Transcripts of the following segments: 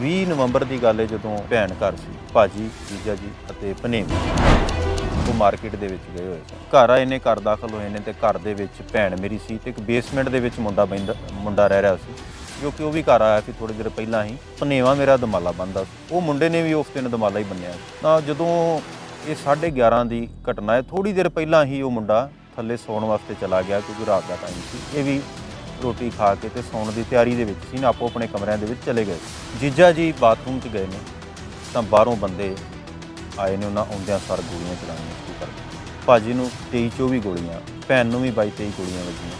20 ਨਵੰਬਰ ਦੀ ਗੱਲ ਹੈ ਜਦੋਂ ਭੈਣ ਘਰ ਸੀ, ਭਾਜੀ, ਜੀਜਾ ਜੀ ਅਤੇ ਭਨੇਵੀ ਉਹ ਮਾਰਕੀਟ ਦੇ ਵਿੱਚ ਗਏ ਹੋਏ ਸਨ। ਘਰ ਆਏ ਨੇ, ਘਰ ਦਾਖਲ ਹੋਏ ਨੇ ਤੇ ਘਰ ਦੇ ਵਿੱਚ ਭੈਣ ਮੇਰੀ ਸੀ ਤੇ ਇੱਕ ਬੇਸਮੈਂਟ ਦੇ ਵਿੱਚ ਮੁੰਡਾ ਬੈਂਦਾ, ਮੁੰਡਾ ਰਹਿ ਰਿਹਾ ਸੀ। ਜੋ ਕਿ ਉਹ ਵੀ ਘਰ ਆਇਆ ਸੀ ਥੋੜੇ ਦਿਨ ਪਹਿਲਾਂ ਹੀ। ਭਨੇਵਾ ਮੇਰਾ ਦਮਾਲਾ ਬੰਦਾ ਸੀ। ਉਹ ਮੁੰਡੇ ਨੇ ਵੀ ਉਸ ਦਿਨ ਦਮਾਲਾ ਹੀ ਬੰਨਿਆ ਸੀ। ਤਾਂ ਜਦੋਂ ਇਹ 11:30 ਦੀ ਘਟਨਾ ਹੈ ਥੋੜੀ ਦੇਰ ਪਹਿਲਾਂ ਹੀ ਉਹ ਮੁੰਡਾ ਥੱਲੇ ਸੌਣ ਵਾਸਤੇ ਚਲਾ ਗਿਆ, ਕਿਉਂਕਿ ਰਾਤ ਦਾ ਟਾਈਮ ਸੀ। ਇਹ ਵੀ ਰੋਟੀ ਖਾ ਕੇ ਤੇ ਸੌਣ ਦੀ ਤਿਆਰੀ ਦੇ ਵਿੱਚ ਸੀ ਨਾ ਆਪੋ ਆਪਣੇ ਕਮਰਿਆਂ ਦੇ ਵਿੱਚ ਚਲੇ ਗਏ। ਜੀਜਾ ਜੀ ਬਾਥਰੂਮ 'ਚ ਗਏ ਨੇ, ਤਾਂ ਬਾਹਰੋਂ ਬੰਦੇ ਆਏ ਨੇ, ਉਹਨਾਂ ਆਉਂਦਿਆਂ ਸਾਰ ਗੋਲੀਆਂ ਚਲਾਉਣੀਆਂ ਸ਼ੁਰੂ ਕਰ ਦਿੱਤੀਆਂ। ਭਾਜੀ ਨੂੰ 23 24 ਗੋਲੀਆਂ, ਭੈਣ ਨੂੰ ਵੀ 22 23 ਗੋਲੀਆਂ ਲੱਗੀਆਂ,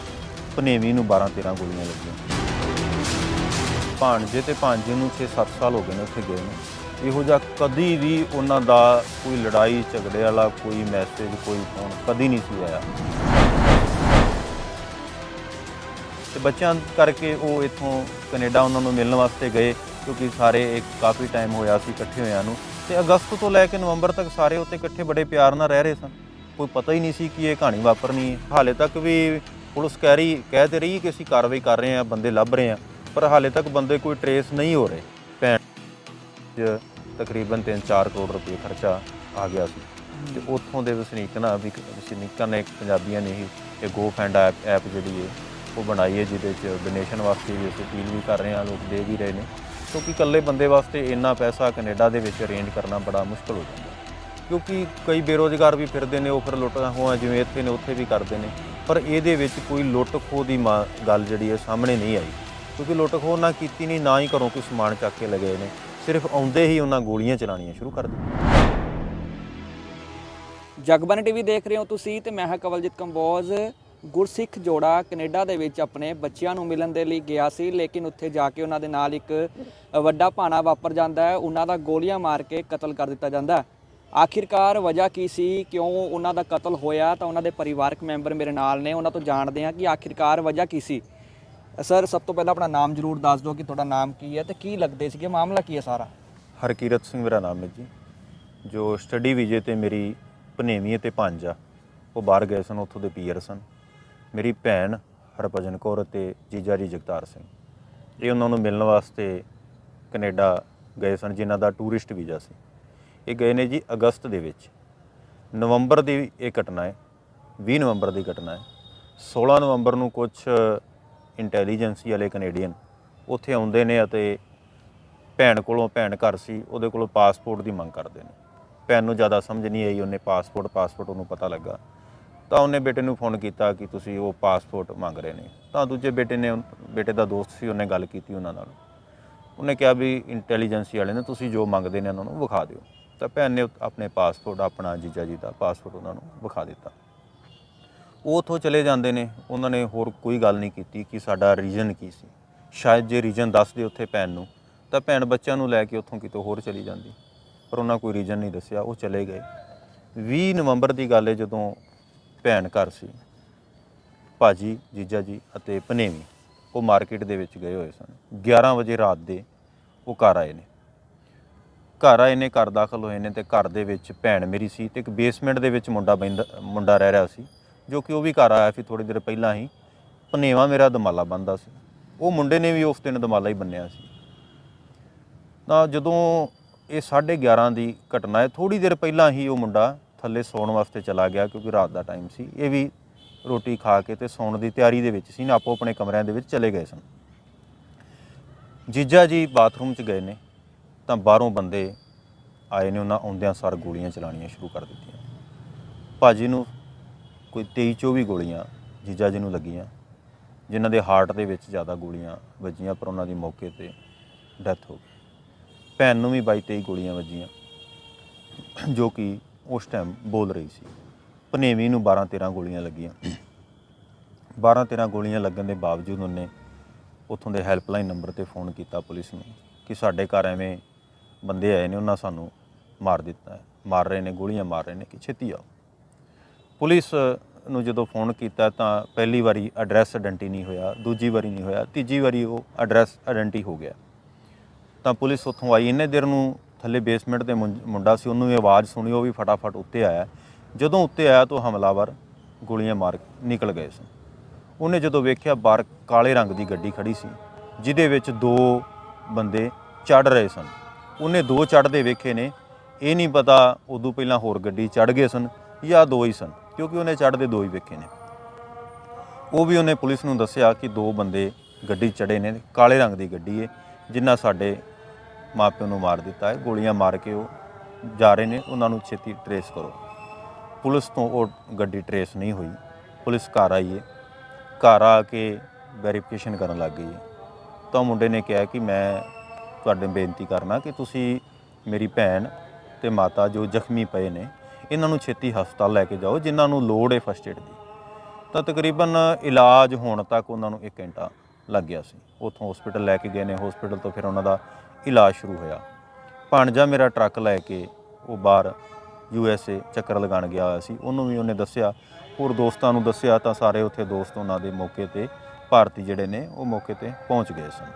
ਭਨੇਵੀ ਨੂੰ 12 13 ਗੋਲੀਆਂ ਲੱਗੀਆਂ। ਭਾਣਜੇ ਤੇ ਭਾਂਜੇ ਨੂੰ 6-7 ਸਾਲ ਹੋ ਗਏ ਨੇ ਉੱਥੇ ਗਏ ਨੇ। ਇਹੋ ਜਿਹਾ ਕਦੀ ਵੀ ਉਹਨਾਂ ਦਾ ਕੋਈ ਲੜਾਈ ਝਗੜੇ ਵਾਲਾ ਕੋਈ ਮੈਸੇਜ, ਕੋਈ ਫੋਨ ਕਦੀ ਨਹੀਂ ਸੀ ਆਇਆ। ਤੇ ਬੱਚਿਆਂ ਕਰਕੇ ਉਹ ਇੱਥੋਂ ਕੈਨੇਡਾ ਉਹਨਾਂ ਨੂੰ ਮਿਲਣ ਵਾਸਤੇ ਗਏ, ਕਿਉਂਕਿ ਸਾਰੇ ਇੱਕ ਕਾਫੀ ਟਾਈਮ ਹੋਇਆ ਸੀ ਇਕੱਠੇ ਹੋਇਆਂ ਨੂੰ। ਤੇ ਅਗਸਤ ਤੋਂ ਲੈ ਕੇ ਨਵੰਬਰ ਤੱਕ ਸਾਰੇ ਉੱਥੇ ਇਕੱਠੇ ਬੜੇ ਪਿਆਰ ਨਾਲ ਰਹਿ ਰਹੇ ਸਨ। ਕੋਈ ਪਤਾ ਹੀ ਨਹੀਂ ਸੀ ਕਿ ਇਹ ਕਹਾਣੀ ਵਾਪਰਨੀ ਹੈ। ਹਾਲੇ ਤੱਕ ਵੀ ਪੁਲਿਸ ਕਹਿ ਰਹੀ, ਕਹਿ ਤੇ ਰਹੀ ਕਿ ਅਸੀਂ ਕਾਰਵਾਈ ਕਰ ਰਹੇ ਹਾਂ, ਬੰਦੇ ਲੱਭ ਰਹੇ ਹਾਂ, ਪਰ ਹਾਲੇ ਤੱਕ ਬੰਦੇ ਕੋਈ ਟਰੇਸ ਨਹੀਂ ਹੋ ਰਹੇ। ਭੈਣ 'ਚ ਤਕਰੀਬਨ 3-4 ਕਰੋੜ ਰੁਪਏ ਖਰਚਾ ਆ ਗਿਆ ਸੀ। ਤੇ ਉੱਥੋਂ ਦੇ ਵਸਨੀਕ ਨਾ, ਵੀ ਵਸਨੀਕਾਂ ਨੇ ਇੱਕ ਪੰਜਾਬੀਆਂ ਨੇ ਹੀ, ਇਹ ਗੋ ਫੈਂਡ ਐਪ ਐਪ ਜਿਹੜੀ ਹੈ ਉਹ ਬਣਾਈ ਹੈ ਜਿਹਦੇ 'ਚ ਡੋਨੇਸ਼ਨ ਵਾਸਤੇ ਵੀ ਅਸੀਂ ਅਪੀਲ ਵੀ ਕਰ ਰਹੇ ਹਾਂ, ਲੋਕ ਦੇ ਵੀ ਰਹੇ ਨੇ। ਕਿਉਂਕਿ ਇਕੱਲੇ ਬੰਦੇ ਵਾਸਤੇ ਇੰਨਾ ਪੈਸਾ ਕੈਨੇਡਾ ਦੇ ਵਿੱਚ ਅਰੇਂਜ ਕਰਨਾ ਬੜਾ ਮੁਸ਼ਕਲ ਹੋ ਜਾਂਦਾ। ਕਿਉਂਕਿ ਕਈ ਬੇਰੋਜ਼ਗਾਰ ਵੀ ਫਿਰਦੇ ਨੇ, ਉਹ ਫਿਰ ਲੁੱਟ ਹੋਆ ਜਿਵੇਂ ਇੱਥੇ ਨੇ, ਉੱਥੇ ਵੀ ਕਰਦੇ ਨੇ। ਪਰ ਇਹਦੇ ਵਿੱਚ ਕੋਈ ਲੁੱਟ ਖੋਹ ਦੀ ਮਾ- ਗੱਲ ਜਿਹੜੀ ਹੈ ਸਾਹਮਣੇ ਨਹੀਂ ਆਈ। ਕਿਉਂਕਿ ਲੁੱਟ ਖੋਹ ਨਾ ਕੀਤੀ ਨਹੀਂ, ਨਾ ਹੀ ਘਰੋਂ ਕੋਈ ਸਮਾਨ ਚੱਕ ਕੇ ਲਗਾਏ ਨੇ। ਸਿਰਫ ਆਉਂਦੇ ਹੀ ਉਹਨਾਂ ਗੋਲੀਆਂ ਚਲਾਉਣੀਆਂ ਸ਼ੁਰੂ ਕਰ ਦਿੱਤੀਆਂ। ਜਗਬਾਨੀ ਟੀਵੀ ਦੇਖ ਰਹੇ ਹੋ ਤੁਸੀਂ ਤੇ ਮੈਂ ਹਾਂ ਕਵਲਜੀਤ ਕੰਬੋਜ। ਗੁਰਸਿੱਖ ਜੋੜਾ ਕੈਨੇਡਾ ਦੇ ਵਿੱਚ ਆਪਣੇ ਬੱਚਿਆਂ ਨੂੰ ਮਿਲਣ ਦੇ ਲਈ ਗਿਆ ਸੀ, ਲੇਕਿਨ ਉੱਥੇ ਜਾ ਕੇ ਉਹਨਾਂ ਦੇ ਨਾਲ ਇੱਕ ਵੱਡਾ ਭਾਣਾ ਵਾਪਰ ਜਾਂਦਾ ਹੈ। ਉਹਨਾਂ ਦਾ ਗੋਲੀਆਂ ਮਾਰ ਕੇ ਕਤਲ ਕਰ ਦਿੱਤਾ ਜਾਂਦਾ ਆਖਿਰਕਾਰ ਵਜ੍ਹਾ ਕੀ ਸੀ? ਕਿਉਂ ਉਹਨਾਂ ਦਾ ਕਤਲ ਹੋਇਆ? ਤਾਂ ਉਹਨਾਂ ਦੇ ਪਰਿਵਾਰਕ ਮੈਂਬਰ ਮੇਰੇ ਨਾਲ ਨੇ, ਉਹਨਾਂ ਤੋਂ ਜਾਣਦੇ ਹਾਂ ਕਿ ਆਖਿਰਕਾਰ ਵਜ੍ਹਾ ਕੀ ਸੀ। ਸਰ, ਸਭ ਤੋਂ ਪਹਿਲਾਂ ਆਪਣਾ ਨਾਮ ਜ਼ਰੂਰ ਦੱਸ ਦਿਓ ਕਿ ਤੁਹਾਡਾ ਨਾਮ ਕੀ ਹੈ ਤੇ ਕੀ ਲੱਗਦੇ ਸੀਗੇ? ਮਾਮਲਾ ਕੀ ਹੈ ਸਾਰਾ? ਹਰਕੀਰਤ ਸਿੰਘ ਮੇਰਾ ਨਾਮ ਹੈ ਜੀ। ਜੋ ਸਟੱਡੀ ਵੀਜ਼ੇ ਤੇ ਮੇਰੀ ਭਨੇਵੀਂ ਅਤੇ ਭਾਂਜਾ ਉਹ ਬਾਹਰ ਗਏ ਸਨ, ਉੱਥੋਂ ਦੇ ਪੀਅਰ ਸਨ। ਮੇਰੀ ਭੈਣ ਹਰਭਜਨ ਕੌਰ ਅਤੇ ਜੀਜਾ ਜੀ ਜਗਤਾਰ ਸਿੰਘ। ਇਹ ਉਹਨਾਂ ਨੂੰ ਮਿਲਣ ਵਾਸਤੇ ਕੈਨੇਡਾ ਗਏ ਸਨ, ਜਿਨ੍ਹਾਂ ਦਾ ਟੂਰਿਸਟ ਵੀਜ਼ਾ ਸੀ। ਇਹ ਗਏ ਨੇ ਜੀ ਅਗਸਤ ਦੇ ਵਿੱਚ। ਨਵੰਬਰ ਦੀ ਇਹ ਘਟਨਾ ਹੈ 20 ਨਵੰਬਰ ਦੀ ਘਟਨਾ ਹੈ। 16 ਨਵੰਬਰ ਨੂੰ ਕੁਝ ਇੰਟੈਲੀਜੈਂਸੀ ਵਾਲੇ ਕੈਨੇਡੀਅਨ ਉੱਥੇ ਆਉਂਦੇ ਨੇ ਅਤੇ ਭੈਣ ਕੋਲੋਂ ਭੈਣ ਘਰ ਸੀ, ਉਹਦੇ ਕੋਲੋਂ ਪਾਸਪੋਰਟ ਦੀ ਮੰਗ ਕਰਦੇ ਨੇ। ਭੈਣ ਨੂੰ ਜ਼ਿਆਦਾ ਸਮਝ ਨਹੀਂ ਆਈ, ਉਹਨੇ ਪਾਸਪੋਰਟ ਪਾਸਪੋਰਟ ਉਹਨੂੰ ਪਤਾ ਲੱਗਾ। ਤਾਂ ਉਹਨੇ ਬੇਟੇ ਨੂੰ ਫੋਨ ਕੀਤਾ ਕਿ ਤੁਸੀਂ ਉਹ ਪਾਸਪੋਰਟ ਮੰਗ ਰਹੇ ਨੇ। ਤਾਂ ਦੂਜੇ ਬੇਟੇ ਨੇ ਬੇਟੇ ਦਾ ਦੋਸਤ ਸੀ, ਉਹਨੇ ਗੱਲ ਕੀਤੀ ਉਹਨਾਂ ਨਾਲ। ਉਹਨੇ ਕਿਹਾ ਵੀ ਇੰਟੈਲੀਜੈਂਸੀ ਵਾਲੇ ਨੇ, ਤੁਸੀਂ ਜੋ ਮੰਗਦੇ ਨੇ ਉਹਨਾਂ ਨੂੰ ਵਿਖਾ ਦਿਓ। ਤਾਂ ਭੈਣ ਨੇ ਆਪਣੇ ਪਾਸਪੋਰਟ ਆਪਣਾ ਜੀਜਾ ਜੀ ਦਾ ਪਾਸਪੋਰਟ ਉਹਨਾਂ ਨੂੰ ਵਿਖਾ ਦਿੱਤਾ। ਉਹ ਉੱਥੋਂ ਚਲੇ ਜਾਂਦੇ ਨੇ। ਉਹਨਾਂ ਨੇ ਹੋਰ ਕੋਈ ਗੱਲ ਨਹੀਂ ਕੀਤੀ ਕਿ ਸਾਡਾ ਰੀਜਨ ਕੀ ਸੀ। ਸ਼ਾਇਦ ਜੇ ਰੀਜਨ ਦੱਸਦੇ ਉੱਥੇ ਭੈਣ ਨੂੰ, ਤਾਂ ਭੈਣ ਬੱਚਿਆਂ ਨੂੰ ਲੈ ਕੇ ਉੱਥੋਂ ਕਿਤੇ ਹੋਰ ਚਲੀ ਜਾਂਦੀ। ਪਰ ਉਹਨਾਂ ਕੋਈ ਰੀਜਨ ਨਹੀਂ ਦੱਸਿਆ, ਉਹ ਚਲੇ ਗਏ। 20 ਨਵੰਬਰ ਦੀ ਗੱਲ ਹੈ ਜਦੋਂ ਭੈਣ ਘਰ ਸੀ। ਭਾਜੀ, ਜੀਜਾ ਜੀ ਅਤੇ ਭਨੇਵੀ ਉਹ ਮਾਰਕੀਟ ਦੇ ਵਿੱਚ ਗਏ ਹੋਏ ਸਨ। 11 ਵਜੇ ਰਾਤ ਦੇ ਉਹ ਘਰ ਆਏ ਨੇ। ਘਰ ਆਏ ਨੇ, ਘਰ ਦਾਖਲ ਹੋਏ ਨੇ ਤੇ ਘਰ ਦੇ ਵਿੱਚ ਭੈਣ ਮੇਰੀ ਸੀ ਤੇ ਇੱਕ ਬੇਸਮੈਂਟ ਦੇ ਵਿੱਚ ਮੁੰਡਾ ਬੈਂਦਾ, ਮੁੰਡਾ ਰਹਿ ਰਿਹਾ ਸੀ, ਜੋ ਕਿ ਉਹ ਵੀ ਘਰ ਆਇਆ ਸੀ ਥੋੜੀ ਦੇਰ ਪਹਿਲਾਂ ਹੀ। ਭਨੇਵਾ ਮੇਰਾ ਦਮਾਲਾ ਬੰਦਾ ਸੀ। ਉਹ ਮੁੰਡੇ ਨੇ ਵੀ ਉਸ ਦਿਨ ਦਮਾਲਾ ਹੀ ਬੰਨਿਆ ਸੀ। ਤਾਂ ਜਦੋਂ ਇਹ 11:30 ਦੀ ਘਟਨਾ ਹੈ ਥੋੜੀ ਦੇਰ ਪਹਿਲਾਂ ਹੀ ਉਹ ਮੁੰਡਾ ਥੱਲੇ ਸੌਣ ਵਾਸਤੇ ਚਲਾ ਗਿਆ ਕਿਉਂਕਿ ਰਾਤ ਦਾ ਟਾਈਮ ਸੀ। ਇਹ ਵੀ ਰੋਟੀ ਖਾ ਕੇ ਤੇ ਸੌਣ ਦੀ ਤਿਆਰੀ ਦੇ ਵਿੱਚ ਸੀ ਨਾ, ਆਪੋ ਆਪਣੇ ਕਮਰਿਆਂ ਦੇ ਵਿੱਚ ਚਲੇ ਗਏ ਸਨ। ਜੀਜਾ ਜੀ ਬਾਥਰੂਮ 'ਚ ਗਏ ਨੇ, ਤਾਂ ਬਾਹਰੋਂ ਬੰਦੇ ਆਏ ਨੇ, ਉਹਨਾਂ ਆਉਂਦਿਆਂ ਸਾਰ ਗੋਲੀਆਂ ਚਲਾਉਣੀਆਂ ਸ਼ੁਰੂ ਕਰ ਦਿੱਤੀਆਂ। ਭਾਜੀ ਨੂੰ ਕੋਈ 23 24 ਗੋਲੀਆਂ ਜੀਜਾ ਜੀ ਨੂੰ ਲੱਗੀਆਂ, ਜਿਨ੍ਹਾਂ ਦੇ ਹਾਰਟ ਦੇ ਵਿੱਚ ਜ਼ਿਆਦਾ ਗੋਲੀਆਂ ਵੱਜੀਆਂ, ਪਰ ਉਹਨਾਂ ਦੀ ਮੌਕੇ ਤੇ ਡੈਥ ਹੋ ਗਈ। ਭੈਣ ਨੂੰ ਵੀ 22 23 ਗੋਲੀਆਂ ਵੱਜੀਆਂ, ਜੋ ਕਿ ਉਸ ਟਾਈਮ ਬੋਲ ਰਹੀ ਸੀ। ਭਨੇਵੀ ਨੂੰ 12 13 ਗੋਲੀਆਂ ਲੱਗੀਆਂ। 12 13 ਗੋਲੀਆਂ ਲੱਗਣ ਦੇ ਬਾਵਜੂਦ ਉਹਨੇ ਉੱਥੋਂ ਦੇ ਹੈਲਪਲਾਈਨ ਨੰਬਰ ਤੇ ਫੋਨ ਕੀਤਾ ਪੁਲਿਸ ਨੂੰ ਕਿ ਸਾਡੇ ਘਰ ਐਵੇਂ ਬੰਦੇ ਆਏ ਨੇ, ਉਹਨਾਂ ਸਾਨੂੰ ਮਾਰ ਦਿੱਤਾ ਹੈ। ਮਾਰ ਰਹੇ ਨੇ, ਗੋਲੀਆਂ ਮਾਰ ਰਹੇ ਨੇ ਕਿ ਛੇਤੀ ਆਓ। ਪੁਲਿਸ ਨੂੰ ਜਦੋਂ ਫੋਨ ਕੀਤਾ ਤਾਂ ਪਹਿਲੀ ਵਾਰੀ ਐਡਰੈਸ ਆਇਡੈਂਟੀ ਨਹੀਂ ਹੋਇਆ, ਦੂਜੀ ਵਾਰੀ ਨਹੀਂ ਹੋਇਆ, ਤੀਜੀ ਵਾਰੀ ਉਹ ਐਡਰੈਸ ਆਇਡੈਂਟੀ ਹੋ ਗਿਆ। ਤਾਂ ਪੁਲਿਸ ਉੱਥੋਂ ਆਈ। ਇੰਨੇ ਦੇਰ ਨੂੰ ਥੱਲੇ ਬੇਸਮੈਂਟ ਤੇ ਮੁੰ- ਮੁੰਡਾ ਸੀ, ਉਹਨੂੰ ਵੀ ਆਵਾਜ਼ ਸੁਣੀ, ਉਹ ਵੀ ਫਟਾਫਟ ਉੱਤੇ ਆਇਆ। ਜਦੋਂ ਉੱਤੇ ਆਇਆ ਤਾਂ ਹਮਲਾਵਰ ਗੋਲੀਆਂ ਮਾਰ ਨਿਕਲ ਗਏ ਸਨ। ਉਹਨੇ ਜਦੋਂ ਵੇਖਿਆ ਬਾਹਰ ਕਾਲੇ ਰੰਗ ਦੀ ਗੱਡੀ ਖੜੀ ਸੀ, ਜਿਹਦੇ ਵਿੱਚ ਦੋ ਬੰਦੇ ਚੜ ਰਹੇ ਸਨ। ਉਹਨੇ ਦੋ ਚੜਦੇ ਵੇਖੇ ਨੇ। ਇਹ ਨਹੀਂ ਪਤਾ ਉਦੋਂ ਪਹਿਲਾਂ ਹੋਰ ਗੱਡੀ ਚੜ ਗਏ ਸਨ ਜਾਂ ਦੋ ਹੀ ਸਨ, ਕਿਉਂਕਿ ਉਹਨੇ ਚੜਦੇ ਦੋ ਹੀ ਵੇਖੇ ਨੇ। ਉਹ ਵੀ ਉਹਨੇ ਪੁਲਿਸ ਨੂੰ ਦੱਸਿਆ ਕਿ ਦੋ ਬੰਦੇ ਗੱਡੀ ਚੜੇ ਨੇ, ਕਾਲੇ ਰੰਗ ਦੀ ਗੱਡੀ ਹੈ ਜਿੰਨਾ ਸਾਡੇ ਮਾਪਿਆਂ ਨੂੰ ਮਾਰ ਦਿੱਤਾ ਹੈ, ਗੋਲੀਆਂ ਮਾਰ ਕੇ ਉਹ ਜਾ ਰਹੇ ਨੇ, ਉਹਨਾਂ ਨੂੰ ਛੇਤੀ ਟਰੇਸ ਕਰੋ। ਪੁਲਿਸ ਤੋਂ ਉਹ ਗੱਡੀ ਟਰੇਸ ਨਹੀਂ ਹੋਈ। ਪੁਲਿਸ ਘਰ ਆਈ ਹੈ। ਘਰ ਆ ਕੇ ਵੈਰੀਫਿਕੇਸ਼ਨ ਕਰਨ ਲੱਗ ਗਈ ਹੈ। ਤਾਂ ਮੁੰਡੇ ਨੇ ਕਿਹਾ ਕਿ ਮੈਂ ਤੁਹਾਡੇ ਬੇਨਤੀ ਕਰਨਾ ਕਿ ਤੁਸੀਂ ਮੇਰੀ ਭੈਣ ਤੇ ਮਾਤਾ ਜੋ ਜ਼ਖਮੀ ਪਏ ਨੇ, ਇਹਨਾਂ ਨੂੰ ਛੇਤੀ ਹਸਪਤਾਲ ਲੈ ਕੇ ਜਾਓ, ਜਿਨ੍ਹਾਂ ਨੂੰ ਲੋੜ ਹੈ ਫਸਟ ਏਡ ਦੀ। ਤਾਂ ਤਕਰੀਬਨ ਇਲਾਜ ਹੋਣ ਤੱਕ ਉਹਨਾਂ ਨੂੰ 1 ਘੰਟਾ ਲੱਗ ਗਿਆ ਸੀ। ਉੱਥੋਂ ਹਸਪੀਟਲ ਲੈ ਕੇ ਗਏ ਨੇ। ਹਸਪੀਟਲ ਤੋਂ ਫਿਰ ਉਹਨਾਂ ਦਾ ਇਲਾਜ ਸ਼ੁਰੂ ਹੋਇਆ। ਭਾਣਜਾ ਮੇਰਾ ਟਰੱਕ ਲੈ ਕੇ ਉਹ ਬਾਹਰ ਯੂ ਐਸ ਏ ਚੱਕਰ ਲਗਾਉਣ ਗਿਆ ਹੋਇਆ ਸੀ। ਉਹਨੂੰ ਵੀ ਉਹਨੇ ਦੱਸਿਆ, ਹੋਰ ਦੋਸਤਾਂ ਨੂੰ ਦੱਸਿਆ ਤਾਂ ਸਾਰੇ ਉੱਥੇ ਦੋਸਤ ਉਹਨਾਂ ਦੇ ਮੌਕੇ ਤੇ ਭਾਰਤੀ ਜਿਹੜੇ ਨੇ ਉਹ ਮੌਕੇ ਤੇ ਪਹੁੰਚ ਗਏ ਸਨ।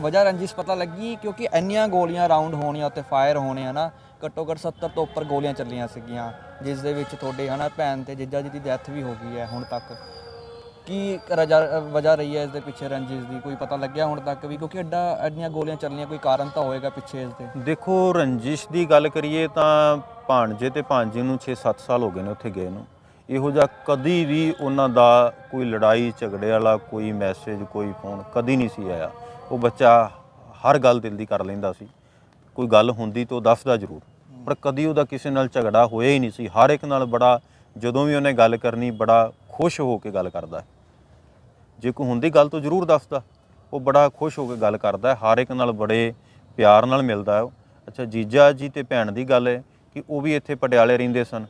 ਵਜ੍ਹਾ ਰੰਜਿਸ਼ ਪਤਾ ਲੱਗੀ ਕਿਉਂਕਿ ਇੰਨੀਆਂ ਗੋਲੀਆਂ ਰਾਉਂਡ ਹੋਣੀਆਂ ਉੱਤੇ ਫਾਇਰ ਹੋਣੇ ਹਨਾ, ਘੱਟੋ ਘੱਟ 70 ਤੋਂ ਉੱਪਰ ਗੋਲੀਆਂ ਚੱਲੀਆਂ ਸੀਗੀਆਂ, ਜਿਸ ਦੇ ਵਿੱਚ ਤੁਹਾਡੇ ਹਨਾ ਭੈਣ ਤੇ ਜੀਜਾ ਜੀ ਦੀ ਡੈਥ ਵੀ ਹੋ ਗਈ ਹੈ ਹੁਣ ਤੱਕ। ਕੀ ਰਜਾ, ਵਜ੍ਹਾ ਰਹੀ ਹੈ ਇਸ ਦੇ ਪਿੱਛੇ ਰੰਜਿਸ਼ ਦੀ? ਕੋਈ ਪਤਾ ਲੱਗਿਆ ਹੁਣ ਤੱਕ ਵੀ? ਕਿਉਂਕਿ ਐਡਾ, ਐਡੀਆਂ ਗੋਲੀਆਂ ਚੱਲੀਆਂ ਕੋਈ ਕਾਰਨ ਤਾਂ ਹੋਏਗਾ ਪਿੱਛੇ ਇਸ ਦੇ? ਦੇਖੋ ਰੰਜਿਸ਼ ਦੀ ਗੱਲ ਕਰੀਏ ਤਾਂ ਭਾਣਜੇ ਤੇ ਭਾਂਜੀ ਨੂੰ 6-7 ਸਾਲ ਹੋ ਗਏ ਨੇ ਉੱਥੇ ਗਏ ਨੂੰ। ਇਹੋ ਜਿਹਾ ਕਦੀ ਵੀ ਉਹਨਾਂ ਦਾ ਕੋਈ ਲੜਾਈ, ਝਗੜੇ ਵਾਲਾ ਕੋਈ ਮੈਸੇਜ ਕੋਈ ਫੋਨ ਕਦੀ ਨਹੀਂ ਸੀ ਆਇਆ। ਉਹ ਬੱਚਾ ਹਰ ਗੱਲ ਦਿਲ ਦੀ ਕਰ ਲੈਂਦਾ ਸੀ। ਕੋਈ ਗੱਲ ਹੁੰਦੀ ਤਾਂ ਉਹ ਦੱਸਦਾ ਜ਼ਰੂਰ। ਪਰ ਕਦੀ ਉਹਦਾ ਕਿਸੇ ਨਾਲ ਝਗੜਾ ਹੋਇਆ ਹੀ ਨਹੀਂ ਸੀ। ਹਰ ਇੱਕ ਨਾਲ ਬੜਾ, ਜਦੋਂ ਵੀ ਉਹਨੇ ਗੱਲ ਕਰਨੀ, ਬੜਾ ਖੁਸ਼ ਹੋ ਕੇ ਗੱਲ ਕਰਦਾ ਜੇ ਕੋਈ ਹੁੰਦੀ ਗੱਲ ਤੋਂ ਜ਼ਰੂਰ ਦੱਸਦਾ। ਉਹ ਬੜਾ ਖੁਸ਼ ਹੋ ਕੇ ਗੱਲ ਕਰਦਾ ਹਰ ਇੱਕ ਨਾਲ ਬੜੇ ਪਿਆਰ ਨਾਲ ਮਿਲਦਾ ਹੈ ਉਹ। ਅੱਛਾ, ਜੀਜਾ ਜੀ ਤੇ ਭੈਣ ਦੀ ਗੱਲ ਹੈ ਕਿ ਉਹ ਵੀ ਇੱਥੇ ਪਟਿਆਲੇ ਰਹਿੰਦੇ ਸਨ।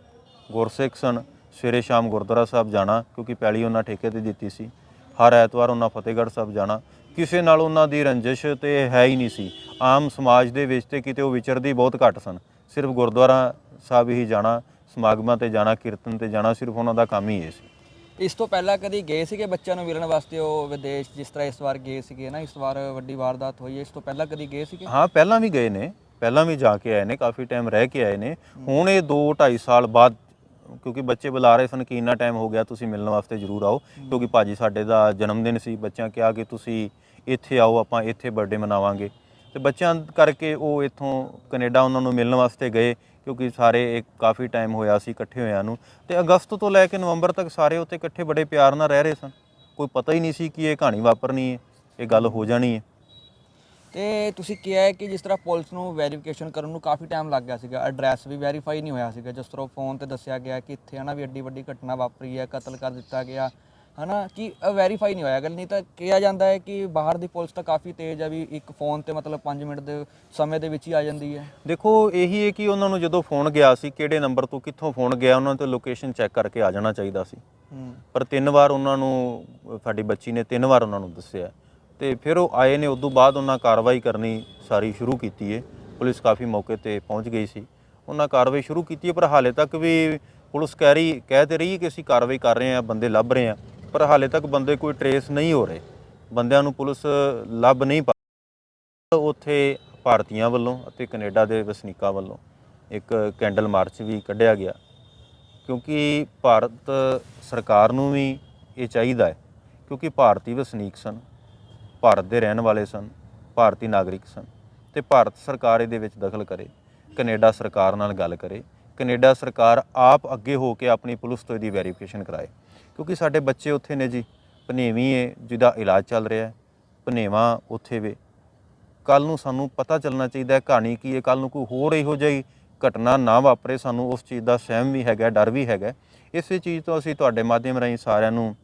ਗੁਰਸਿੱਖ ਸਨ। ਸਵੇਰੇ ਸ਼ਾਮ ਗੁਰਦੁਆਰਾ ਸਾਹਿਬ ਜਾਣਾ, ਕਿਉਂਕਿ ਪੈਲੀ ਉਹਨਾਂ ਠੇਕੇ ਤੇ ਦਿੱਤੀ ਸੀ। ਹਰ ਐਤਵਾਰ ਉਹਨਾਂ ਫਤਿਹਗੜ੍ਹ ਸਾਹਿਬ ਜਾਣਾ। ਕਿਸੇ ਨਾਲ ਉਹਨਾਂ ਦੀ ਰੰਜਿਸ਼ ਤੇ ਹੈ ਹੀ ਨਹੀਂ ਸੀ। ਆਮ ਸਮਾਜ ਦੇ ਵਿੱਚ ਤੇ ਕਿਤੇ ਉਹ ਵਿਚਰਦੀ ਬਹੁਤ ਘੱਟ ਸਨ। ਸਿਰਫ ਗੁਰਦੁਆਰਾ ਸਾਹਿਬ ਹੀ ਜਾਣਾ, ਸਮਾਗਮਾਂ ਤੇ ਜਾਣਾ, ਕੀਰਤਨ ਤੇ ਜਾਣਾ ਸਿਰਫ ਉਹਨਾਂ ਦਾ ਕੰਮ ਹੀ ਇਹ ਸੀ। ਇਸ ਤੋਂ ਪਹਿਲਾਂ ਕਦੀ ਗਏ ਸੀਗੇ ਬੱਚਿਆਂ ਨੂੰ ਮਿਲਣ ਵਾਸਤੇ ਉਹ ਵਿਦੇਸ਼ ਜਿਸ ਤਰ੍ਹਾਂ ਇਸ ਵਾਰ ਗਏ ਸੀਗੇ ਨਾ ਇਸ ਵਾਰ ਵੱਡੀ ਵਾਰਦਾਤ ਹੋਈ ਹੈ ਇਸ ਤੋਂ ਪਹਿਲਾਂ ਕਦੀ ਗਏ ਸੀਗੇ? ਹਾਂ ਪਹਿਲਾਂ ਵੀ ਗਏ ਨੇ ਪਹਿਲਾਂ ਵੀ ਜਾ ਕੇ ਆਏ ਨੇ ਕਾਫੀ ਟਾਈਮ ਰਹਿ ਕੇ ਆਏ ਨੇ। ਹੁਣ ਇਹ 2 2.5 ਸਾਲ ਬਾਅਦ ਕਿਉਂਕਿ ਬੱਚੇ ਬੁਲਾ ਰਹੇ ਸਨ ਕਿ ਇੰਨਾ ਟਾਈਮ ਹੋ ਗਿਆ ਤੁਸੀਂ ਮਿਲਣ ਵਾਸਤੇ ਜ਼ਰੂਰ ਆਓ ਕਿਉਂਕਿ ਭਾਜੀ ਸਾਡੇ ਦਾ ਜਨਮ ਦਿਨ ਸੀ ਬੱਚਿਆਂ ਕਿਹਾ ਕਿ ਤੁਸੀਂ ਇੱਥੇ ਆਓ ਆਪਾਂ ਇੱਥੇ ਬਰਥਡੇ ਮਨਾਵਾਂਗੇ। ਤੇ ਬੱਚਿਆਂ ਕਰਕੇ ਉਹ ਇੱਥੋਂ ਕੈਨੇਡਾ ਉਹਨਾਂ ਨੂੰ ਮਿਲਣ ਵਾਸਤੇ ਗਏ ਕਿਉਂਕਿ ਸਾਰੇ ਇੱਕ ਕਾਫੀ ਟਾਈਮ ਹੋਇਆ ਸੀ ਇਕੱਠੇ ਹੋਇਆਂ ਨੂੰ ਤੇ ਅਗਸਤ ਤੋਂ ਲੈ ਕੇ ਨਵੰਬਰ ਤੱਕ ਸਾਰੇ ਉੱਥੇ ਇਕੱਠੇ ਬੜੇ ਪਿਆਰ ਨਾਲ ਰਹਿ ਰਹੇ ਸਨ। ਕੋਈ ਪਤਾ ਹੀ ਨਹੀਂ ਸੀ ਕਿ ਇਹ ਕਹਾਣੀ ਵਾਪਰਨੀ ਹੈ, ਇਹ ਗੱਲ ਹੋ ਜਾਣੀ ਹੈ। ਤੇ ਤੁਸੀਂ ਕਿਹਾ ਹੈ ਕਿ ਜਿਸ ਤਰ੍ਹਾਂ ਪੁਲਿਸ ਨੂੰ ਵੈਰੀਫਿਕੇਸ਼ਨ ਕਰਨ ਨੂੰ ਕਾਫੀ ਟਾਈਮ ਲੱਗ ਗਿਆ ਸੀਗਾ ਐਡਰੈਸ ਵੀ ਵੈਰੀਫਾਈ ਨਹੀਂ ਹੋਇਆ ਸੀਗਾ, ਜਿਸ ਤਰ੍ਹਾਂ ਫੋਨ ਤੇ ਦੱਸਿਆ ਗਿਆ ਕਿ ਇੱਥੇ ਹਨਾ ਵੀ ਐਡੀ ਵੱਡੀ ਘਟਨਾ ਵਾਪਰੀ ਹੈ, ਕਤਲ ਕਰ ਦਿੱਤਾ ਗਿਆ ਹਨਾ ਕਿ ਵੈਰੀਫਾਈ ਨਹੀਂ ਹੋਇਆ ਗੱਲ ਨਹੀਂ ਤਾਂ ਕਿਹਾ ਜਾਂਦਾ ਹੈ ਕਿ ਬਾਹਰ ਦੀ ਪੁਲਿਸ ਤਾਂ ਕਾਫੀ ਤੇਜ਼ ਹੈ ਵੀ ਇੱਕ ਫੋਨ ਤੇ ਮਤਲਬ 5 ਮਿੰਟ ਦੇ ਸਮੇਂ ਦੇ ਵਿੱਚ ਹੀ ਆ ਜਾਂਦੀ ਹੈ। ਦੇਖੋ ਇਹੀ ਹੈ ਕਿ ਉਹਨਾਂ ਨੂੰ ਜਦੋਂ ਫੋਨ ਗਿਆ ਸੀ ਕਿਹੜੇ ਨੰਬਰ ਤੋਂ ਕਿੱਥੋਂ ਫੋਨ ਗਿਆ ਉਹਨਾਂ ਤੇ ਲੋਕੇਸ਼ਨ ਚੈੱਕ ਕਰਕੇ ਆ ਜਾਣਾ ਚਾਹੀਦਾ ਸੀ। ਪਰ ਤਿੰਨ ਵਾਰ ਉਹਨਾਂ ਨੂੰ ਸਾਡੀ ਬੱਚੀ ਨੇ ਤਿੰਨ ਵਾਰ ਉਹਨਾਂ ਨੂੰ ਦੱਸਿਆ। ਤੇ ਫਿਰ ਉਹ ਆਏ ਨੇ ਉਦੋਂ ਬਾਅਦ ਉਹਨਾਂ ਕਾਰਵਾਈ ਕਰਨੀ ਸਾਰੀ ਸ਼ੁਰੂ ਕੀਤੀ ਹੈ ਪੁਲਿਸ ਕਾਫੀ ਮੌਕੇ ਤੇ ਪਹੁੰਚ ਗਈ ਸੀ। ਉਹਨਾਂ ਕਾਰਵਾਈ ਸ਼ੁਰੂ ਕੀਤੀ ਹੈ ਪਰ ਹਾਲੇ ਤੱਕ ਵੀ ਪੁਲਿਸ ਕਹਿ ਰਹੀ ਕਹਿ ਤੇ ਰਹੀ ਹੈ ਕਿ ਅਸੀਂ ਕਾਰਵਾਈ ਕਰ ਰਹੇ ਹਾਂ ਬੰਦੇ ਲੱਭ ਰਹੇ ਹਾਂ। ਪਰ ਹਾਲੇ ਤੱਕ ਬੰਦੇ ਕੋਈ ਟਰੇਸ ਨਹੀਂ ਹੋ ਰਹੇ। ਬੰਦਿਆਂ ਨੂੰ ਪੁਲਿਸ ਲੱਭ ਨਹੀਂ ਪਾ ਉੱਥੇ ਭਾਰਤੀਆਂ ਵੱਲੋਂ ਅਤੇ ਕੈਨੇਡਾ ਦੇ ਵਸਨੀਕਾਂ ਵੱਲੋਂ ਇੱਕ ਕੈਂਡਲ ਮਾਰਚ ਵੀ ਕੱਢਿਆ ਗਿਆ। ਕਿਉਂਕਿ ਭਾਰਤ ਸਰਕਾਰ ਨੂੰ ਵੀ ਇਹ ਚਾਹੀਦਾ ਹੈ, ਕਿਉਂਕਿ ਭਾਰਤੀ ਵਸਨੀਕ ਸਨ, ਭਾਰਤ ਦੇ ਰਹਿਣ ਵਾਲੇ ਸਨ, ਭਾਰਤੀ ਨਾਗਰਿਕ ਸਨ ਤੇ ਭਾਰਤ ਸਰਕਾਰ ਇਹਦੇ ਵਿੱਚ ਦਖਲ ਕਰੇ, ਕੈਨੇਡਾ ਸਰਕਾਰ ਨਾਲ ਗੱਲ ਕਰੇ, ਕੈਨੇਡਾ ਸਰਕਾਰ ਆਪ ਅੱਗੇ ਹੋ ਕੇ ਆਪਣੀ ਪੁਲਿਸ ਤੋਂ ਇਹਦੀ ਵੈਰੀਫਿਕੇਸ਼ਨ ਕਰਾਏ। ਕਿਉਂਕਿ ਸਾਡੇ ਬੱਚੇ ਉੱਥੇ ਨੇ ਜੀ, ਭਨੇਵੀਂ ਏ, ਜਿਹਦਾ ਇਲਾਜ ਚੱਲ ਰਿਹਾ ਹੈ, ਭਨੇਵਾ ਉੱਥੇ ਵੇ। ਕੱਲ ਨੂੰ ਸਾਨੂੰ ਪਤਾ ਚੱਲਣਾ ਚਾਹੀਦਾ ਹੈ ਕਹਾਣੀ ਕੀ ਹੈ ਕੱਲ ਨੂੰ ਕੋਈ ਹੋਰ ਇਹੋ ਜਿਹੀ ਘਟਨਾ ਨਾ ਵਾਪਰੇ, ਸਾਨੂੰ ਉਸ ਚੀਜ਼ ਦਾ ਸਹਿਮ ਵੀ ਹੈਗਾ, ਡਰ ਵੀ ਹੈਗਾ ਇਸੇ ਚੀਜ਼ ਤੋਂ ਅਸੀਂ ਤੁਹਾਡੇ ਮਾਧਿਅਮ ਰਾਹੀਂ ਸਾਰਿਆਂ ਨੂੰ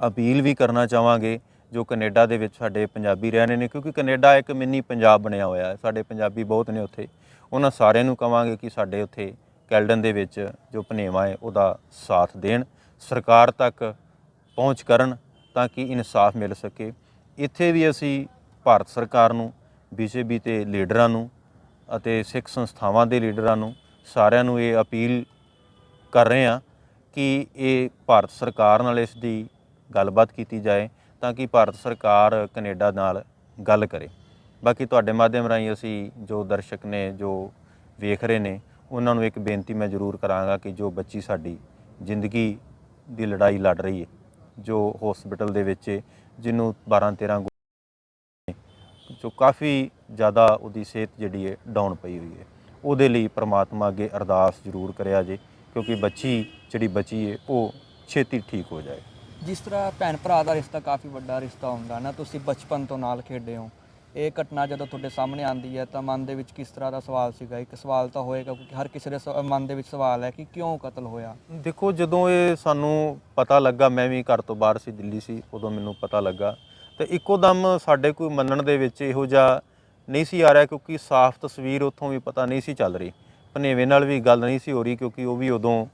ਅਪੀਲ ਵੀ ਕਰਨਾ ਚਾਹਾਂਗੇ, ਜੋ ਕੈਨੇਡਾ ਦੇ ਵਿੱਚ ਸਾਡੇ ਪੰਜਾਬੀ ਰਹਿ ਰਹੇ ਨੇ, ਕਿਉਂਕਿ ਕੈਨੇਡਾ ਇੱਕ ਮਿੰਨੀ ਪੰਜਾਬ ਬਣਿਆ ਹੋਇਆ ਹੈ, ਸਾਡੇ ਪੰਜਾਬੀ ਬਹੁਤ ਨੇ ਉੱਥੇ। ਉਹਨਾਂ ਸਾਰਿਆਂ ਨੂੰ ਕਵਾਂਗੇ ਕਿ ਸਾਡੇ ਉੱਥੇ ਕੈਲਡਨ ਦੇ ਵਿੱਚ ਜੋ ਭਨੇਵਾ ਹੈ ਉਹਦਾ ਸਾਥ ਦੇਣ। ਸਰਕਾਰ ਤੱਕ ਪਹੁੰਚ ਕਰਨ ਤਾਂ ਕਿ ਇਨਸਾਫ ਮਿਲ ਸਕੇ। ਇੱਥੇ ਵੀ ਅਸੀਂ ਭਾਰਤ ਸਰਕਾਰ ਨੂੰ, ਬੀਜੇਪੀ ਤੇ ਲੀਡਰਾਂ ਨੂੰ ਅਤੇ ਸਿੱਖ ਸੰਸਥਾਵਾਂ ਦੇ ਲੀਡਰਾਂ ਨੂੰ ਸਾਰਿਆਂ ਨੂੰ ਇਹ ਅਪੀਲ ਕਰ ਰਹੇ ਹਾਂ ਕਿ ਇਹ ਭਾਰਤ ਸਰਕਾਰ ਨਾਲ ਇਸ ਦੀ ਗੱਲਬਾਤ ਕੀਤੀ ਜਾਏ ਤਾਂ ਕਿ ਭਾਰਤ ਸਰਕਾਰ ਕੈਨੇਡਾ ਨਾਲ ਗੱਲ ਕਰੇ। ਬਾਕੀ ਤੁਹਾਡੇ ਮਾਧਿਅਮ ਰਾਹੀਂ ਅਸੀਂ ਜੋ ਦਰਸ਼ਕ ਨੇ, ਜੋ ਵੇਖ ਰਹੇ ਨੇ, ਉਹਨਾਂ ਨੂੰ ਇੱਕ ਬੇਨਤੀ ਮੈਂ ਜ਼ਰੂਰ ਕਰਾਂਗਾ ਕਿ ਜੋ ਬੱਚੀ ਸਾਡੀ ਜ਼ਿੰਦਗੀ ਦੀ ਲੜਾਈ ਲੜ ਰਹੀ ਹੈ ਜੋ ਹਸਪੀਟਲ ਦੇ ਵਿੱਚ ਹੈ, ਜਿਹਨੂੰ 12 13 ਜੋ ਕਾਫੀ ਜ਼ਿਆਦਾ ਉਹਦੀ ਸਿਹਤ ਜਿਹੜੀ ਹੈ ਡਾਊਨ ਪਈ ਹੋਈ ਹੈ। ਉਹਦੇ ਲਈ ਪ੍ਰਮਾਤਮਾ ਅੱਗੇ ਅਰਦਾਸ ਜ਼ਰੂਰ ਕਰਿਆ ਜੇ ਕਿਉਂਕਿ ਬੱਚੀ ਜਿਹੜੀ ਬਚੀ ਹੈ ਉਹ ਛੇਤੀ ਠੀਕ ਹੋ ਜਾਏ। ਜਿਸ ਤਰ੍ਹਾਂ ਭੈਣ ਭਰਾ ਦਾ ਰਿਸ਼ਤਾ ਕਾਫੀ ਵੱਡਾ ਰਿਸ਼ਤਾ ਹੁੰਦਾ ਨਾ ਤੁਸੀਂ ਬਚਪਨ ਤੋਂ ਨਾਲ ਖੇਡੇ ਹੋ ਇਹ ਘਟਨਾ ਜਦੋਂ ਤੁਹਾਡੇ ਸਾਹਮਣੇ ਆਉਂਦੀ ਹੈ ਤਾਂ ਮਨ ਦੇ ਵਿੱਚ ਕਿਸ ਤਰ੍ਹਾਂ ਦਾ ਸਵਾਲ ਸੀਗਾ? ਇੱਕ ਸਵਾਲ ਤਾਂ ਹੋਏਗਾ ਕਿਉਂਕਿ ਹਰ ਕਿਸੇ ਦੇ ਸ- ਮਨ ਦੇ ਵਿੱਚ ਸਵਾਲ ਹੈ ਕਿ ਕਿਉਂ ਕਤਲ ਹੋਇਆ? ਦੇਖੋ, ਜਦੋਂ ਇਹ ਸਾਨੂੰ ਪਤਾ ਲੱਗਾ, ਮੈਂ ਵੀ ਘਰ ਤੋਂ ਬਾਹਰ ਸੀ, ਦਿੱਲੀ ਸੀ, ਉਦੋਂ ਮੈਨੂੰ ਪਤਾ ਲੱਗਾ। ਤੇ ਇੱਕੋ ਦਮ ਸਾਡੇ ਕੋਈ ਮੰਨਣ ਦੇ ਵਿੱਚ ਇਹੋ ਜਿਹਾ ਨਹੀਂ ਸੀ ਆ ਰਿਹਾ ਕਿਉਂਕਿ ਸਾਫ਼ ਤਸਵੀਰ ਉੱਥੋਂ ਵੀ ਪਤਾ ਨਹੀਂ ਸੀ ਚੱਲ ਰਹੀ। ਭਨੇਵੇਂ ਨਾਲ ਵੀ ਗੱਲ ਨਹੀਂ ਸੀ ਹੋ ਰਹੀ ਕਿਉਂਕਿ ਉਹ ਵੀ ਉਦੋਂ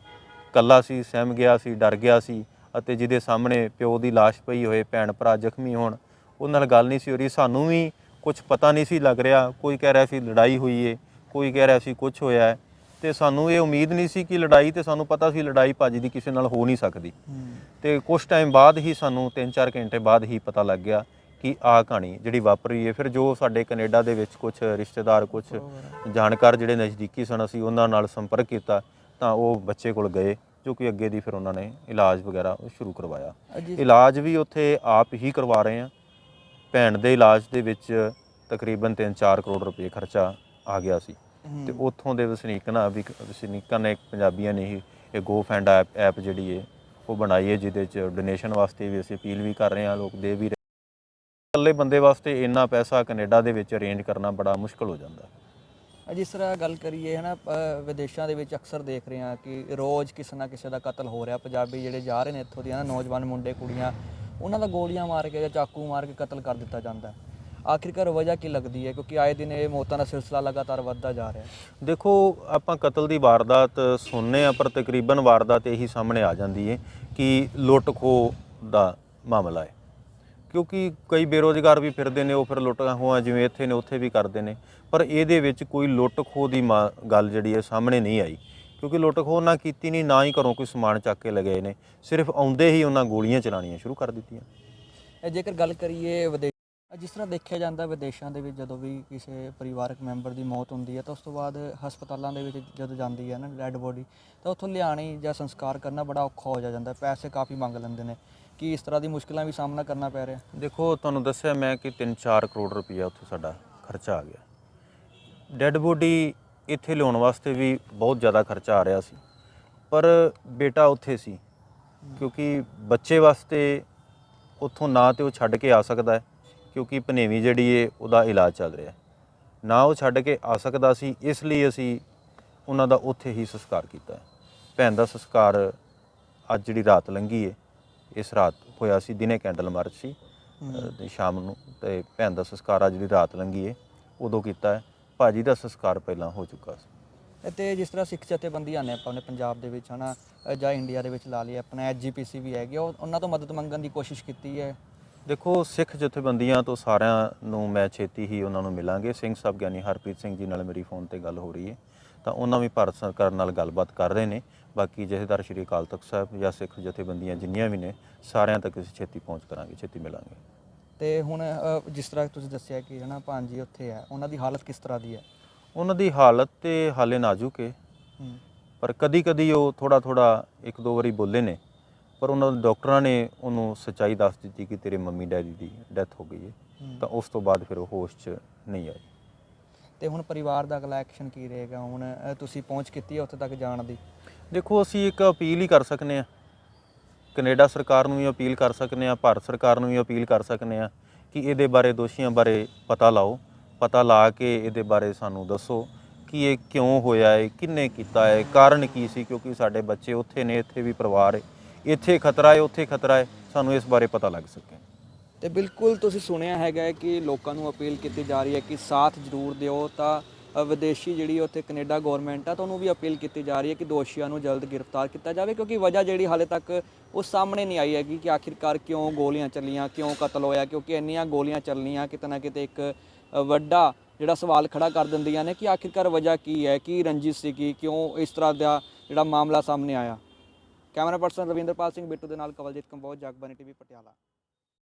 ਕੱਲਾ ਸੀ, ਸਹਿਮ ਗਿਆ ਸੀ, ਡਰ ਗਿਆ ਸੀ ਅਤੇ ਜਿਹਦੇ ਸਾਹਮਣੇ ਪਿਓ ਦੀ ਲਾਸ਼ ਪਈ ਹੋਏ, ਭੈਣ ਭਰਾ ਜ਼ਖਮੀ ਹੋਣ, ਉਹ ਨਾਲ ਗੱਲ ਨਹੀਂ ਸੀ ਹੋ ਰਹੀ। ਸਾਨੂੰ ਵੀ ਕੁਝ ਪਤਾ ਨਹੀਂ ਸੀ ਲੱਗ ਰਿਹਾ ਕੋਈ ਕਹਿ ਰਿਹਾ ਸੀ ਲੜਾਈ ਹੋਈ ਏ ਕੋਈ ਕਹਿ ਰਿਹਾ ਸੀ ਕੁਝ ਹੋਇਆ ਹੈ ਤੇ ਸਾਨੂੰ ਇਹ ਉਮੀਦ ਨਹੀਂ ਸੀ ਕਿ ਲੜਾਈ ਤੇ ਸਾਨੂੰ ਪਤਾ ਸੀ ਲੜਾਈ ਭਾਜੀ ਦੀ ਕਿਸੇ ਨਾਲ ਹੋ ਨਹੀਂ ਸਕਦੀ। ਤੇ ਕੁਝ ਟਾਈਮ ਬਾਅਦ ਹੀ ਸਾਨੂੰ 3-4 ਘੰਟੇ ਬਾਅਦ ਹੀ ਪਤਾ ਲੱਗ ਗਿਆ ਕਿ ਆਹ ਕਹਾਣੀ ਜਿਹੜੀ ਵਾਪਰੀ ਹੈ ਫਿਰ ਜੋ ਸਾਡੇ ਕੈਨੇਡਾ ਦੇ ਵਿੱਚ ਕੁਝ ਰਿਸ਼ਤੇਦਾਰ ਕੁਝ ਜਾਣਕਾਰ ਜਿਹੜੇ ਨਜ਼ਦੀਕੀ ਸਨ ਅਸੀਂ ਉਹਨਾਂ ਨਾਲ ਸੰਪਰਕ ਕੀਤਾ ਤਾਂ ਉਹ ਬੱਚੇ ਕੋਲ ਗਏ ਜੋ ਕਿ ਅੱਗੇ ਦੀ ਫਿਰ ਉਹਨਾਂ ਨੇ ਇਲਾਜ ਵਗੈਰਾ ਸ਼ੁਰੂ ਕਰਵਾਇਆ। ਇਲਾਜ ਵੀ ਉੱਥੇ ਆਪ ਹੀ ਕਰਵਾ ਰਹੇ ਆ ਭੈਣ ਦੇ ਇਲਾਜ ਦੇ ਵਿੱਚ ਤਕਰੀਬਨ 3-4 ਕਰੋੜ ਰੁਪਏ ਖਰਚਾ ਆ ਗਿਆ ਸੀ। ਤੇ ਉੱਥੋਂ ਦੇ ਵਸਨੀਕ ਨਾ ਵੀ ਵਸਨੀਕਾਂ ਨੇ ਪੰਜਾਬੀਆਂ ਨੇ ਹੀ ਇਹ ਗੋ ਫੈਂਡ ਐਪ ਜਿਹੜੀ ਹੈ ਉਹ ਬਣਾਈ ਹੈ ਜਿਹਦੇ ਚ ਡੋਨੇਸ਼ਨ ਵਾਸਤੇ ਵੀ ਅਸੀਂ ਅਪੀਲ ਵੀ ਕਰ ਰਹੇ ਹਾਂ ਲੋਕ ਦੇ ਵੀ ਇਕੱਲੇ ਬੰਦੇ ਵਾਸਤੇ ਇੰਨਾ ਪੈਸਾ ਕੈਨੇਡਾ ਦੇ ਵਿੱਚ ਅਰੇਂਜ ਕਰਨਾ ਬੜਾ ਮੁਸ਼ਕਲ ਹੋ ਜਾਂਦਾ। ਜਿਸ ਤਰ੍ਹਾਂ ਗੱਲ ਕਰੀਏ ਹਨਾ ਵਿਦੇਸ਼ਾਂ ਦੇ ਵਿੱਚ ਅਕਸਰ ਦੇਖ ਰਹੇ ਹਾਂ ਕਿ ਰੋਜ਼ ਕਿਸੇ ਨਾ ਕਿਸੇ ਦਾ ਕਤਲ ਹੋ ਰਿਹਾ। ਪੰਜਾਬੀ ਜਿਹੜੇ ਜਾ ਰਹੇ ਨੇ ਇੱਥੋਂ ਦੀਆਂ ਨੌਜਵਾਨ ਮੁੰਡੇ ਕੁੜੀਆਂ ਉਹਨਾਂ ਦਾ ਗੋਲੀਆਂ ਮਾਰ ਕੇ ਜਾਂ ਚਾਕੂ ਮਾਰ ਕੇ ਕਤਲ ਕਰ ਦਿੱਤਾ ਜਾਂਦਾ ਹੈ। ਆਖਿਰਕਾਰ ਵਜ੍ਹਾ ਕੀ ਲੱਗਦੀ ਹੈ? ਕਿਉਂਕਿ ਆਏ ਦਿਨ ਇਹ ਮੌਤਾਂ ਦਾ ਸਿਲਸਿਲਾ ਲਗਾਤਾਰ ਵੱਧਦਾ ਜਾ ਰਿਹਾ ਹੈ। ਦੇਖੋ, ਆਪਾਂ ਕਤਲ ਦੀ ਵਾਰਦਾਤ ਸੁਣਨੇ ਆ, ਪਰ ਤਕਰੀਬਨ ਵਾਰਦਾਤ ਇਹੀ ਸਾਹਮਣੇ ਆ ਜਾਂਦੀ ਹੈ ਕਿ ਲੁੱਟ ਖੋਹ ਦਾ ਮਾਮਲਾ ਹੈ। ਕਿਉਂਕਿ ਕਈ ਬੇਰੋਜ਼ਗਾਰ ਵੀ ਫਿਰਦੇ ਨੇ, ਉਹ ਫਿਰ ਲੁੱਟਾਂ ਖੋਹਾਂ ਜਿਵੇਂ ਇੱਥੇ ਨੇ, ਉੱਥੇ ਵੀ ਕਰਦੇ ਨੇ। ਪਰ ਇਹਦੇ ਵਿੱਚ ਕੋਈ ਲੁੱਟ ਖੋਹ ਦੀ ਮਾ- ਗੱਲ ਜਿਹੜੀ ਹੈ, ਸਾਹਮਣੇ ਨਹੀਂ ਆਈ। ਕਿਉਂਕਿ ਲੁੱਟ ਖੋਹ ਨਾ ਕੀਤੀ ਨਹੀਂ ਨਾ ਹੀ ਘਰੋਂ ਕੋਈ ਸਮਾਨ ਚੱਕ ਕੇ ਲਗਾਏ ਨੇ। ਸਿਰਫ ਆਉਂਦੇ ਹੀ ਉਹਨਾਂ ਗੋਲੀਆਂ ਚਲਾਉਣੀਆਂ ਸ਼ੁਰੂ ਕਰ ਦਿੱਤੀਆਂ। ਇਹ ਜੇਕਰ ਗੱਲ ਕਰੀਏ ਵਿਦੇਸ਼ ਜਿਸ ਤਰ੍ਹਾਂ ਦੇਖਿਆ ਜਾਂਦਾ ਵਿਦੇਸ਼ਾਂ ਦੇ ਵਿੱਚ ਜਦੋਂ ਵੀ ਕਿਸੇ ਪਰਿਵਾਰਕ ਮੈਂਬਰ ਦੀ ਮੌਤ ਹੁੰਦੀ ਹੈ ਤਾਂ ਉਸ ਤੋਂ ਬਾਅਦ ਹਸਪਤਾਲਾਂ ਦੇ ਵਿੱਚ ਜਦੋਂ ਜਾਂਦੀ ਹੈ ਨਾ ਡੈੱਡ ਬੋਡੀ ਤਾਂ ਉੱਥੋਂ ਲਿਆਣੀ ਜਾਂ ਸੰਸਕਾਰ ਕਰਨਾ ਬੜਾ ਔਖਾ ਹੋ ਜਾਂਦਾ। ਪੈਸੇ ਕਾਫੀ ਮੰਗ ਲੈਂਦੇ ਨੇ ਕੀ ਇਸ ਤਰ੍ਹਾਂ ਦੀ ਮੁਸ਼ਕਲਾਂ ਵੀ ਸਾਹਮਣਾ ਕਰਨਾ ਪੈ ਰਿਹਾ। ਦੇਖੋ ਤੁਹਾਨੂੰ ਦੱਸਿਆ ਮੈਂ ਕਿ 3-4 ਕਰੋੜ ਰੁਪਈਆ ਉੱਥੇ ਸਾਡਾ ਖਰਚਾ ਆ ਗਿਆ। ਡੈੱਡ ਬੋਡੀ ਇੱਥੇ ਲਿਆਉਣ ਵਾਸਤੇ ਵੀ ਬਹੁਤ ਜ਼ਿਆਦਾ ਖਰਚਾ ਆ ਰਿਹਾ ਸੀ। ਪਰ ਬੇਟਾ ਉੱਥੇ ਸੀ ਕਿਉਂਕਿ ਬੱਚੇ ਵਾਸਤੇ ਉੱਥੋਂ ਨਾ ਤੇ ਉਹ ਛੱਡ ਕੇ ਆ ਸਕਦਾ ਹੈ ਕਿਉਂਕਿ ਭਨੇਵੀਂ ਜਿਹੜੀ ਏ ਉਹਦਾ ਇਲਾਜ ਚੱਲ ਰਿਹਾ ਨਾ ਉਹ ਛੱਡ ਕੇ ਆ ਸਕਦਾ ਸੀ ਇਸ ਲਈ ਅਸੀਂ ਉਹਨਾਂ ਦਾ ਉੱਥੇ ਹੀ ਸੰਸਕਾਰ ਕੀਤਾ ਭੈਣ ਦਾ ਸੰਸਕਾਰ ਅੱਜ ਜਿਹੜੀ ਰਾਤ ਲੰਘੀ ਏ ਇਸ ਰਾਤ ਹੋਇਆ ਸੀ ਦਿਨੇ ਕੈਂਡਲ ਮਾਰਚ ਸੀ ਤੇ ਸ਼ਾਮ ਨੂੰ ਤੇ ਭੈਣ ਦਾ ਸੰਸਕਾਰ ਅੱਜ ਜਿਹੜੀ ਰਾਤ ਲੰਘੀ ਏ ਉਦੋਂ ਕੀਤਾ ਹੈ। ਭਾਜੀ ਦਾ ਸੰਸਕਾਰ ਪਹਿਲਾਂ ਹੋ ਚੁੱਕਾ ਸੀ। ਤੇ ਜਿਸ ਤਰ੍ਹਾਂ ਸਿੱਖ ਜਥੇਬੰਦੀਆਂ ਨੇ ਆਪਾਂ ਨੇ ਪੰਜਾਬ ਦੇ ਵਿੱਚ ਹਨਾ ਜਾਂ ਇੰਡੀਆ ਦੇ ਵਿੱਚ ਲਾ ਲਈ ਆਪਣਾ ਐਜੀਪੀਸੀ ਵੀ ਹੈਗੀ ਉਹ ਉਹਨਾਂ ਤੋਂ ਮਦਦ ਮੰਗਣ ਦੀ ਕੋਸ਼ਿਸ਼ ਕੀਤੀ ਹੈ। ਦੇਖੋ ਸਿੱਖ ਜਥੇਬੰਦੀਆਂ ਤੋਂ ਸਾਰਿਆਂ ਨੂੰ ਮੈਂ ਛੇਤੀ ਹੀ ਉਹਨਾਂ ਨੂੰ ਮਿਲਾਂਗੇ। ਸਿੰਘ ਸਾਹਿਬ ਗਿਆਨੀ ਹਰਪ੍ਰੀਤ ਸਿੰਘ ਜੀ ਨਾਲ ਮੇਰੀ ਫੋਨ ਤੇ ਗੱਲ ਹੋ ਰਹੀ ਹੈ। ਤਾਂ ਉਹਨਾਂ ਵੀ ਭਾਰਤ ਸਰਕਾਰ ਨਾਲ ਗੱਲਬਾਤ ਕਰ ਰਹੇ ਨੇ। ਬਾਕੀ ਜਥੇਦਾਰ ਸ਼੍ਰੀ ਅਕਾਲ ਤਖਤ ਸਾਹਿਬ ਜਾਂ ਸਿੱਖ ਜਥੇਬੰਦੀਆਂ ਜਿੰਨੀਆਂ ਵੀ ਨੇ ਸਾਰਿਆਂ ਤੱਕ ਅਸੀਂ ਛੇਤੀ ਪਹੁੰਚ ਕਰਾਂਗੇ ਛੇਤੀ ਮਿਲਾਂਗੇ। ਤੇ ਹੁਣ ਅ, ਜਿਸ ਤਰ੍ਹਾਂ ਤੁਸੀਂ ਦੱਸਿਆ ਕਿ ਹਨਾ ਭਾਂਜੀ ਉੱਥੇ ਹੈ ਉਹਨਾਂ ਦੀ ਹਾਲਤ ਕਿਸ ਤਰ੍ਹਾਂ ਦੀ ਹੈ? ਉਹਨਾਂ ਦੀ ਹਾਲਤ ਤੇ ਹਾਲੇ ਨਾਜ਼ੁਕ ਹੈ। ਹੂੰ। ਪਰ ਕਦੀ-ਕਦੀ ਉਹ ਥੋੜਾ ਥੋੜਾ ਇੱਕ ਦੋ ਵਾਰੀ ਬੋਲੇ ਨੇ ਪਰ ਉਹਨਾਂ ਦੇ ਡਾਕਟਰਾਂ ਨੇ ਉਹਨੂੰ ਸੱਚਾਈ ਦੱਸ ਦਿੱਤੀ ਕਿ ਤੇਰੇ ਮੰਮੀ ਡੈਡੀ ਦੀ ਡੈਥ ਹੋ ਗਈ ਹੈ। ਹੂੰ। ਤਾਂ ਉਸ ਤੋਂ ਬਾਅਦ ਫਿਰ ਉਹ ਹੋਸ਼ 'ਚ ਨਹੀਂ ਆਈ ਤੇ ਹੁਣ ਪਰਿਵਾਰ ਦਾ ਅਗਲਾ ਐਕਸ਼ਨ ਕੀ ਰਹੇਗਾ? ਹੁਣ ਅ, ਤੁਸੀਂ ਪਹੁੰਚ ਕੀਤੀ ਹੈ ਉੱਥੇ ਤੱਕ ਜਾਣ ਦੀ? ਦੇਖੋ ਅਸੀਂ ਇੱਕ ਅਪੀਲ ਹੀ ਕਰ ਸਕਨੇ ਆ ਕੈਨੇਡਾ ਸਰਕਾਰ ਨੂੰ ਵੀ ਅਪੀਲ ਕਰ ਸਕਨੇ ਆ ਭਾਰਤ ਸਰਕਾਰ ਨੂੰ ਵੀ ਅਪੀਲ ਕਰ ਸਕਨੇ ਆ ਕਿ ਇਹਦੇ ਬਾਰੇ, ਦੋਸ਼ੀਆਂ ਬਾਰੇ ਪਤਾ ਲਾਓ। ਪਤਾ ਲਾ ਕੇ ਇਹਦੇ ਬਾਰੇ ਸਾਨੂੰ ਦੱਸੋ ਕਿ ਇਹ ਕਿਉਂ ਹੋਇਆ ਹੈ, ਕਿੰਨੇ ਕੀਤਾ ਹੈ, ਕਾਰਨ ਕੀ ਸੀ, ਕਿਉਂਕਿ ਸਾਡੇ ਬੱਚੇ ਉੱਥੇ ਨੇ, ਇੱਥੇ ਵੀ ਪਰਿਵਾਰ ਹੈ। ਇੱਥੇ ਖਤਰਾ ਹੈ, ਉੱਥੇ ਖਤਰਾ ਹੈ, ਸਾਨੂੰ ਇਸ ਬਾਰੇ ਪਤਾ ਲੱਗ ਸਕੇ। ਤੇ ਬਿਲਕੁਲ ਤੁਸੀਂ ਸੁਣਿਆ ਹੈਗਾ ਹੈ ਕਿ ਲੋਕਾਂ ਨੂੰ ਅਪੀਲ ਕੀਤੀ ਜਾ ਰਹੀ ਹੈ ਕਿ ਸਾਥ ਜ਼ਰੂਰ ਦਿਓ ਤਾਂ ਵਿਦੇਸ਼ੀ ਜਿਹੜੀ ਉੱਥੇ ਕੈਨੇਡਾ ਗਵਰਨਮੈਂਟ ਆ, ਤਾਂ ਉਹਨੂੰ ਵੀ ਅਪੀਲ ਕੀਤੀ ਜਾ ਰਹੀ ਹੈ ਕਿ ਦੋਸ਼ੀਆਂ ਨੂੰ ਜਲਦ ਗ੍ਰਿਫਤਾਰ ਕੀਤਾ ਜਾਵੇ, ਕਿਉਂਕਿ ਵਜ੍ਹਾ ਜਿਹੜੀ ਹਾਲੇ ਤੱਕ ਉਹ ਸਾਹਮਣੇ ਨਹੀਂ ਆਈ ਹੈਗੀ ਕਿ ਆਖਿਰਕਾਰ ਕਿਉਂ ਗੋਲੀਆਂ ਚੱਲੀਆਂ, ਕਿਉਂ ਕਤਲ ਹੋਇਆ, ਕਿਉਂਕਿ ਇੰਨੀਆਂ ਗੋਲੀਆਂ ਚੱਲਣੀਆਂ ਕਿਤੇ ਨਾ ਕਿਤੇ ਇੱਕ ਵੱਡਾ ਜਿਹੜਾ ਸਵਾਲ ਖੜਾ ਕਰ ਦਿੰਦੀਆਂ ਨੇ ਕਿ ਆਖਿਰਕਾਰ ਵਜ੍ਹਾ ਕੀ ਹੈ, ਕੀ ਰੰਜਿਸ਼ ਸੀਗੀ, ਕਿਉਂ ਇਸ ਤਰ੍ਹਾਂ ਦਾ ਜਿਹੜਾ ਮਾਮਲਾ ਸਾਹਮਣੇ ਆਇਆ। ਕੈਮਰਾ ਪਰਸਨ ਰਵਿੰਦਰਪਾਲ ਸਿੰਘ ਬਿੱਟੂ ਦੇ ਨਾਲ ਕਵਲਜੀਤ ਕੰਬੋਜ ਜਗਬਾਨੀ ਟੀਵੀ, ਪਟਿਆਲਾ।